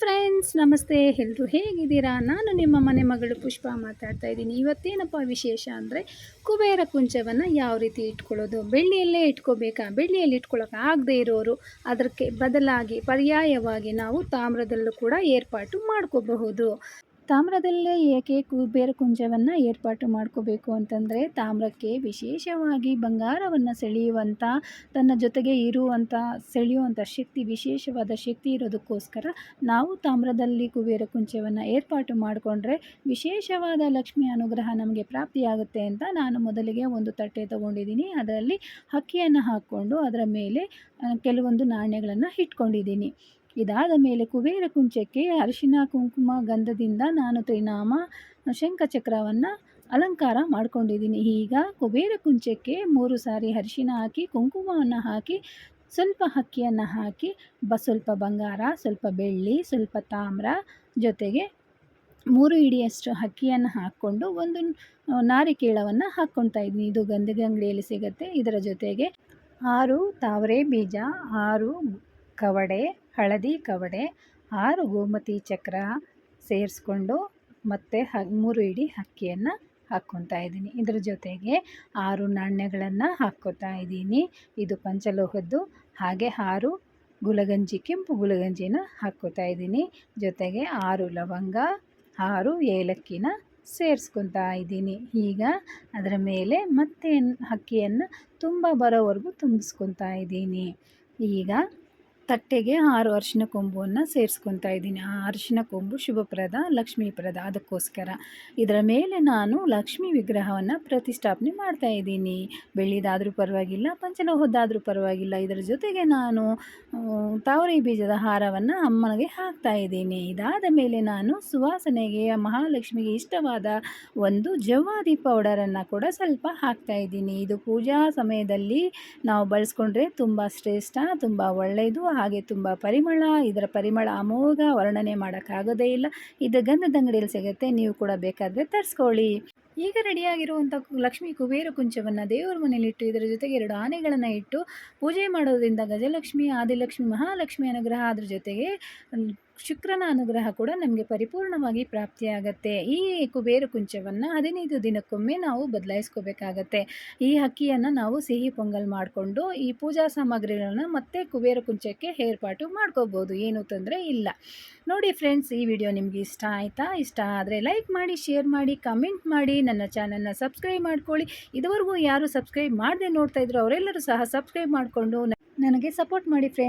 Friends ನಮಸ್ತೆ. ಎಲ್ಲರೂ ಹೇಗಿದ್ದೀರಾ? ನಾನು ನಿಮ್ಮ ಮನೆ ಮಗಳು ಪುಷ್ಪ ಮಾತಾಡ್ತಾ ಇದ್ದೀನಿ. ಇವತ್ತೇನಪ್ಪ ವಿಶೇಷ ಅಂದರೆ ಕುಬೇರ ಕುಂಚವನ್ನು ಯಾವ ರೀತಿ ಇಟ್ಕೊಳ್ಳೋದು? ಬೆಳ್ಳಿಯಲ್ಲೇ ಇಟ್ಕೋಬೇಕಾ? ಬೆಳ್ಳಿಯಲ್ಲಿ ಇಟ್ಕೊಳ್ಳೋಕೆ ಆಗದೇ ಇರೋರು ಅದಕ್ಕೆ ಬದಲಾಗಿ ಪರ್ಯಾಯವಾಗಿ ನಾವು ತಾಮ್ರದಲ್ಲೂ ಕೂಡ ಏರ್ಪಾಟು ಮಾಡ್ಕೋಬಹುದು. ತಾಮ್ರದಲ್ಲೇ ಏಕೆ ಕುಬೇರ ಕುಂಜವನ್ನು ಏರ್ಪಾಟು ಮಾಡ್ಕೋಬೇಕು ಅಂತಂದರೆ ತಾಮ್ರಕ್ಕೆ ವಿಶೇಷವಾಗಿ ಬಂಗಾರವನ್ನು ಸೆಳೆಯುವಂಥ ತನ್ನ ಜೊತೆಗೆ ಇರುವಂಥ ಸೆಳೆಯುವಂಥ ಶಕ್ತಿ, ವಿಶೇಷವಾದ ಶಕ್ತಿ ಇರೋದಕ್ಕೋಸ್ಕರ ನಾವು ತಾಮ್ರದಲ್ಲಿ ಕುಬೇರ ಕುಂಚವನ್ನು ಏರ್ಪಾಟು ಮಾಡಿಕೊಂಡ್ರೆ ವಿಶೇಷವಾದ ಲಕ್ಷ್ಮಿ ಅನುಗ್ರಹ ನಮಗೆ ಪ್ರಾಪ್ತಿಯಾಗುತ್ತೆ ಅಂತ ನಾನು ಮೊದಲಿಗೆ ಒಂದು ತಟ್ಟೆ ತಗೊಂಡಿದ್ದೀನಿ. ಅದರಲ್ಲಿ ಹಕ್ಕಿಯನ್ನು ಹಾಕ್ಕೊಂಡು ಅದರ ಮೇಲೆ ಕೆಲವೊಂದು ನಾಣ್ಯಗಳನ್ನು ಇಟ್ಕೊಂಡಿದ್ದೀನಿ. ಇದಾದ ಮೇಲೆ ಕುಬೇರ ಕುಂಚಕ್ಕೆ ಅರಿಶಿನ ಕುಂಕುಮ ಗಂಧದಿಂದ ನಾನು ತ್ರಿನಾಮ ಶಂಖಚಕ್ರವನ್ನು ಅಲಂಕಾರ ಮಾಡ್ಕೊಂಡಿದ್ದೀನಿ. ಈಗ ಕುಬೇರ ಕುಂಚಕ್ಕೆ ಮೂರು ಸಾರಿ ಅರಿಶಿನ ಹಾಕಿ, ಕುಂಕುಮವನ್ನು ಹಾಕಿ, ಸ್ವಲ್ಪ ಅಕ್ಕಿಯನ್ನು ಹಾಕಿ, ಬ ಸ್ವಲ್ಪ ಬಂಗಾರ, ಸ್ವಲ್ಪ ಬೆಳ್ಳಿ, ಸ್ವಲ್ಪ ತಾಮ್ರ ಜೊತೆಗೆ ಮೂರು ಇಡಿಯಷ್ಟು ಅಕ್ಕಿಯನ್ನು ಹಾಕ್ಕೊಂಡು ಒಂದು ನಾರಿಕೇಳವನ್ನು ಹಾಕ್ಕೊತಾ ಇದ್ದೀನಿ. ಇದು ಗಂಧದ ಅಂಗಡಿಯಲ್ಲಿ ಸಿಗುತ್ತೆ. ಇದರ ಜೊತೆಗೆ ಆರು ತಾವರೆ ಬೀಜ, ಆರು ಕವಡೆ, ಹಳದಿ ಕವಡೆ, ಆರು ಗೋಮತಿ ಚಕ್ರ ಸೇರಿಸ್ಕೊಂಡು ಮತ್ತು ಹ, ಮೂರು ಇಡೀ ಅಕ್ಕಿಯನ್ನು ಹಾಕ್ಕೊತಾ ಇದ್ದೀನಿ. ಇದ್ರ ಜೊತೆಗೆ ಆರು ನಾಣ್ಯಗಳನ್ನು ಹಾಕ್ಕೋತಾ ಇದ್ದೀನಿ. ಇದು ಪಂಚಲೋಹದ್ದು. ಹಾಗೆ ಆರು ಗುಲಗಂಜಿ, ಕೆಂಪು ಗುಲಗಂಜಿನ ಹಾಕ್ಕೋತಾ ಇದ್ದೀನಿ. ಜೊತೆಗೆ ಆರು ಲವಂಗ, ಆರು ಏಲಕ್ಕಿನ ಸೇರಿಸ್ಕೊತಾ ಇದ್ದೀನಿ. ಈಗ ಅದರ ಮೇಲೆ ಮತ್ತೆ ಅಕ್ಕಿಯನ್ನು ತುಂಬ ಬರೋವರೆಗೂ ತುಂಬಿಸ್ಕೊತಾ ಇದ್ದೀನಿ. ಈಗ ತಟ್ಟೆಗೆ ಆರು ಅರಿಶಿನ ಕೊಂಬುವನ್ನು ಸೇರಿಸ್ಕೊತಾ ಇದ್ದೀನಿ. ಆ ಅರಿಶಿನ ಕೊಂಬು ಶುಭಪ್ರದ, ಲಕ್ಷ್ಮೀಪ್ರದ ಅದಕ್ಕೋಸ್ಕರ. ಇದರ ಮೇಲೆ ನಾನು ಲಕ್ಷ್ಮೀ ವಿಗ್ರಹವನ್ನು ಪ್ರತಿಷ್ಠಾಪನೆ ಮಾಡ್ತಾ ಇದ್ದೀನಿ. ಬೆಳ್ಳಿದಾದರೂ ಪರವಾಗಿಲ್ಲ, ಪಂಚಲೋಹದ್ದಾದರೂ ಪರವಾಗಿಲ್ಲ. ಇದರ ಜೊತೆಗೆ ನಾನು ತಾವರೆ ಬೀಜದ ಹಾರವನ್ನು ಅಮ್ಮನಿಗೆ ಹಾಕ್ತಾ ಇದ್ದೀನಿ. ಇದಾದ ಮೇಲೆ ನಾನು ಸುವಾಸನೆಗೆ, ಮಹಾಲಕ್ಷ್ಮಿಗೆ ಇಷ್ಟವಾದ ಒಂದು ಜವಾದಿ ಪೌಡರನ್ನು ಕೂಡ ಸ್ವಲ್ಪ ಹಾಕ್ತಾ ಇದ್ದೀನಿ. ಇದು ಪೂಜಾ ಸಮಯದಲ್ಲಿ ನಾವು ಬಳಸ್ಕೊಂಡ್ರೆ ತುಂಬ ಶ್ರೇಷ್ಠ, ತುಂಬ ಒಳ್ಳೆಯದು ಹಾಗೆ ತುಂಬ ಪರಿಮಳ, ಇದರ ಪರಿಮಳ ಅಮೋಘ ವರ್ಣನೆ ಮಾಡೋಕ್ಕಾಗೋದೇ ಇಲ್ಲ. ಇದು ಗಂಧದ ಅಂಗಡಿಯಲ್ಲಿ ಸಿಗುತ್ತೆ, ನೀವು ಕೂಡ ಬೇಕಾದರೆ ತರಿಸ್ಕೊಳ್ಳಿ. ಈಗ ರೆಡಿಯಾಗಿರುವಂಥ ಲಕ್ಷ್ಮೀ ಕುಬೇರ ಕುಂಚವನ್ನು ದೇವರ ಮನೆಯಲ್ಲಿಟ್ಟು ಇದರ ಜೊತೆಗೆ ಎರಡು ಆನೆಗಳನ್ನು ಇಟ್ಟು, ಪೂಜೆ ಮಾಡೋದ್ರಿಂದ ಗಜಲಕ್ಷ್ಮಿ, ಆದಿಲಕ್ಷ್ಮಿ, ಮಹಾಲಕ್ಷ್ಮಿ ಅನುಗ್ರಹ ಅದ್ರ ಜೊತೆಗೆ ಶುಕ್ರನ ಅನುಗ್ರಹ ಕೂಡ ನಮಗೆ ಪರಿಪೂರ್ಣವಾಗಿ ಪ್ರಾಪ್ತಿಯಾಗತ್ತೆ. ಈ ಕುಬೇರ ಕುಂಚವನ್ನು ಹದಿನೈದು ದಿನಕ್ಕೊಮ್ಮೆ ನಾವು ಬದಲಾಯಿಸ್ಕೋಬೇಕಾಗತ್ತೆ. ಈ ಅಕ್ಕಿಯನ್ನು ನಾವು ಸಿಹಿ ಪೊಂಗಲ್ ಮಾಡಿಕೊಂಡು ಈ ಪೂಜಾ ಸಾಮಗ್ರಿಗಳನ್ನು ಮತ್ತೆ ಕುಬೇರ ಕುಂಚಕ್ಕೆ ಏರ್ಪಾಟು ಮಾಡ್ಕೋಬೋದು. ಏನು ತೊಂದರೆ ಇಲ್ಲ. ನೋಡಿ ಫ್ರೆಂಡ್ಸ್, ಈ ವಿಡಿಯೋ ನಿಮಗೆ ಇಷ್ಟ ಆಯಿತಾ? ಇಷ್ಟ ಆದರೆ ಲೈಕ್ ಮಾಡಿ, ಶೇರ್ ಮಾಡಿ, ಕಮೆಂಟ್ ಮಾಡಿ, ನನ್ನ ಚಾನಲ್ನ ಸಬ್ಸ್ಕ್ರೈಬ್ ಮಾಡ್ಕೊಳ್ಳಿ. ಇದುವರೆಗೂ ಯಾರು ಸಬ್ಸ್ಕ್ರೈಬ್ ಮಾಡದೆ ನೋಡ್ತಾ ಇದ್ರು ಅವರೆಲ್ಲರೂ ಸಹ ಸಬ್ಸ್ಕ್ರೈಬ್ ಮಾಡಿಕೊಂಡು ನನಗೆ ಸಪೋರ್ಟ್ ಮಾಡಿ ಫ್ರೆಂಡ್ಸ್